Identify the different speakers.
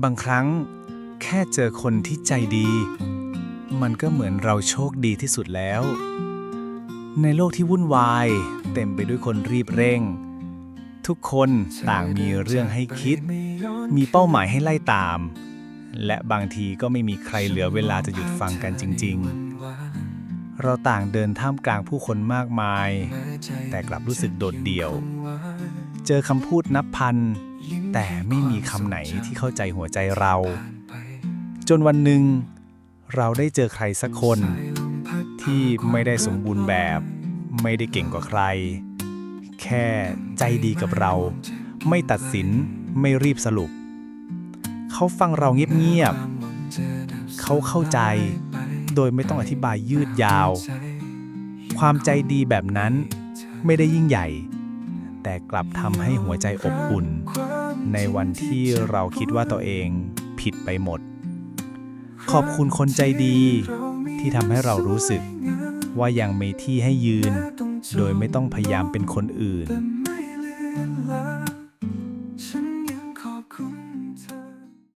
Speaker 1: บางครั้งแค่เจอคนที่ใจดี มันก็เหมือนเราโชคดีที่สุดแล้ว ในโลกที่วุ่นวาย เต็มไปด้วยคนรีบเร่ง ทุกคนต่างมีเรื่องให้คิด มีเป้าหมายให้ไล่ตาม และบางทีก็ไม่มีใครเหลือเวลาจะหยุดฟังกันจริง ๆ เราต่างเดินท่ามกลางผู้คนมากมาย แต่กลับรู้สึกโดดเดี่ยว เจอคำพูดนับพัน แต่ไม่มีคำไหนที่เข้าใจหัวใจเรา จนวันหนึ่ง เราได้เจอใครสักคน ที่ไม่ได้สมบูรณ์แบบ ไม่ได้เก่งกว่าใคร แค่ใจดีกับเรา ไม่ตัดสินไม่รีบสรุป เขาฟังเราเงียบๆเขาเข้าใจ โดยไม่ต้องอธิบายยืดยาว ความใจดีแบบนั้นไม่ได้ยิ่งใหญ่ แต่กลับทำให้หัวใจอบอุ่น ในวันที่เราคิดว่าตัวเองผิดไปหมด ขอบคุณคนใจดีที่ทำให้เรารู้สึก ว่ายังมีที่ให้ยืน โดยไม่ต้องพยายามเป็นคนอื่น